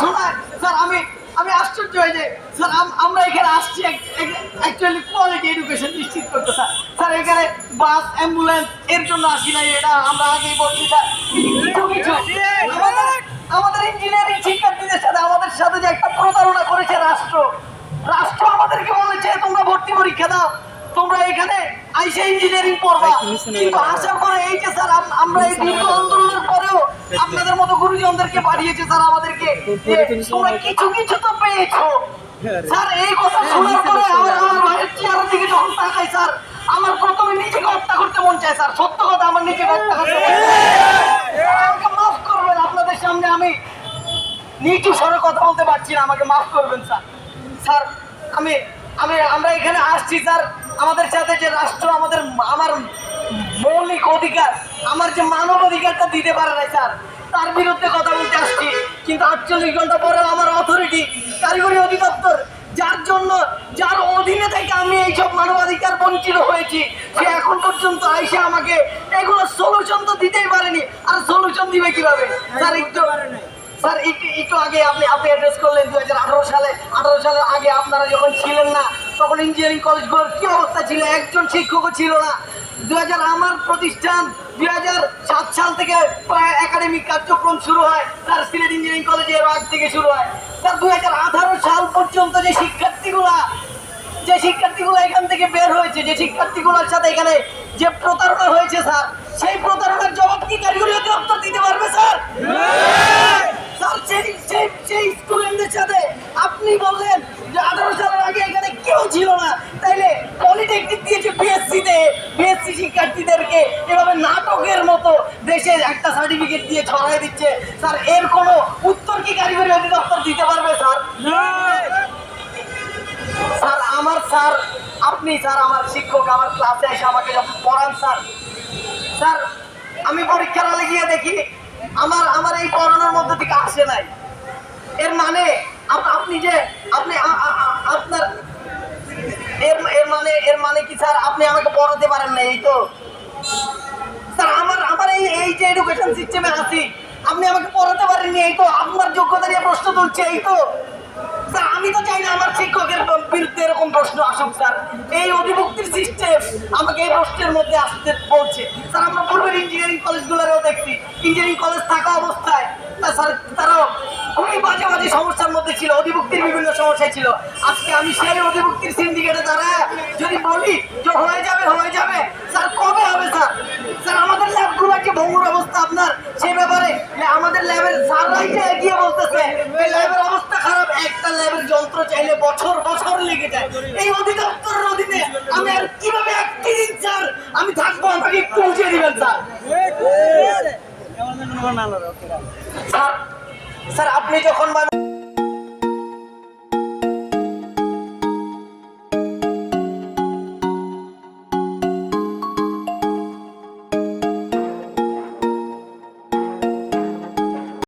Sir আমি আমি আশ্চর্য হয়ে যাই। স্যার আমরা এখানে আসছি অ্যাকচুয়ালি কোয়ালিটি এডুকেশন নিশ্চিত করতে স্যার। স্যার এখানে বাস অ্যাম্বুলেন্স এর জন্য আসি নাই এটা আমরা আগেই বলছি স্যার। কিছু আমাদের ইঞ্জিনিয়ারিং শিক্ষার্থীদের সাথে আমাদের সাথে যে একটা প্রতারণা করেছে রাষ্ট্র। রাষ্ট্র আমাদেরকে বলেছে তোমরা ভর্তি পরীক্ষা দাও। তোমরা এখানে আইসে ইঞ্জিনিয়ারিং পড়বা। কিন্তু আশা পরে এই যে স্যার আমরা এই দীর্ঘ আন্দোলনের আপনাদের মতো গুরুজনদেরকে পাঠিয়েছে স্যার আমাদেরকে তোমরা কিছু কিছু তো পেয়েছ। স্যার এই কথা শোনার পরে আমার আমার ভাইয়ের চেহারার দিকে যখন তাকাই স্যার। আমার প্রথমে নিজেকে হত্যা করতে মন চায় স্যার। সত্য কথা আমার নিজেকে হত্যা করতে মন আমাকে মাফ করবেন আপনাদের সামনে আমি নিচু স্বরে কথা বলতে পারছি না আমাকে মাফ করবেন স্যার। স্যার আমি আমি আমরা এখানে আসছি স্যার। আমাদের সাথে যে রাষ্ট্র আমাদের আমার মৌলিক অধিকার আমার যে মানব অধিকারটা দিতে পারে না স্যার তার বিরুদ্ধে কথা বলতে আসছি। কিন্তু আটচল্লিশ ঘণ্টা পরেও আমার অথরিটি কারিগরি অধিদপ্তর যার জন্য যার অধীনে থেকে আমি এইসব মানবাধিকার বঞ্চিত হয়েছি সে এখন পর্যন্ত আইসে আমাকে এগুলো সলিউশন তো দিতেই পারেনি। আর সলিউশন দিবে কীভাবে? স্যার একটু স্যার একটু একটু আগে আপনি আপনি অ্যাড্রেস করলেন দু হাজার আঠারো সালে। আঠারো সালের আগে আপনারা যখন ছিলেন না তখন ইঞ্জিনিয়ারিং কলেজগুলোর কী অবস্থা ছিল? একজন শিক্ষকও ছিল না। দু হাজার আমার প্রতিষ্ঠান দুই হাজার সাত সাল থেকে একাডেমিক কার্যক্রম শুরু হয়। তার সিলেট ইঞ্জিনিয়ারিং কলেজে এর আগ থেকে শুরু হয়। স্যার দু সাল পর্যন্ত যে শিক্ষার্থীগুলা যে শিক্ষার্থীগুলো এখান থেকে বের হয়েছে যে শিক্ষার্থীগুলোর সাথে এখানে যে প্রতারণা হয়েছে স্যার সেই প্রতারণার জবাব কি কারিগরি অধিদপ্তর দিতে পারবে স্যার? স্যার সেই সেই সেই স্টুডেন্টদের সাথে আপনি বললেন যে আঠারো সালের আগে এখানে কেউ ছিল না তাইলে পলিটেকনিক দিয়েছে বিএসসিতে বিএসসি শিক্ষার্থীদেরকে এভাবে নাটকের মতো দেশের একটা সার্টিফিকেট দিয়ে ছড়াই দিচ্ছে। স্যার, এর কোনো উত্তর কি কারিগরি অধিদপ্তর দিতে পারবে, স্যার? স্যার, আমার, স্যার, আপনি, স্যার, আমার শিক্ষক, আমার ক্লাসে এসে আমাকে যখন পড়ান, স্যার স্যার, আমি পরীক্ষার হলে গিয়ে দেখি, আমার আমার এই পড়ানোর মধ্যে থেকে আসে নাই। এর মানে আপনি যে আপনি আ- আ- আ- আপনার এর এর মানে এর মানে কি, স্যার? আপনি আমাকে পড়াতে পারেন না এই তো। স্যার, আমার আমার এই এই যে এডুকেশন সিস্টেমে আছি, আপনি আমাকে পড়াতে পারেননি এই তো। আপনার যোগ্যতা নিয়ে প্রশ্ন তুলছে, এই তো। স্যার, আমি তো চাই না আমার শিক্ষকের বিরুদ্ধে এরকম প্রশ্ন আসুক, স্যার। এই অধিভুক্তির সিস্টেম আমাকে এই প্রশ্নের মধ্যে আসতে বলছে। স্যার, আমরা পূর্বের ইঞ্জিনিয়ারিং কলেজগুলোরও দেখছি। ইঞ্জিনিয়ারিং কলেজ থাকা অবস্থায় স্যার বিভিন্ন সমস্যায় ছিল। আজকে আমি সেই অধিভুক্তির সিন্ডিকেটে দাঁড়ায়। যদি বলি যে হয়ে যাবে হয়ে যাবে স্যার কবে হবে স্যার? স্যার আমাদের ল্যাবগুলোর যে ভঙ্গুর অবস্থা আপনার। সেই ব্যাপারে আমাদের ল্যাবের স্যাররাই যে এগিয়ে বলতেছে ল্যাবের অবস্থা খারাপ। একটা ল্যাবের যন্ত্র চাইলে বছর বছর লেগে যায়। এই অধিদপ্তরের অধীনে আমি আর কীভাবে একদিন স্যার আমি থাকব? আমাকে একটু বুঝিয়ে দিবেন স্যার। স্যার স্যার আপনি যখন মানে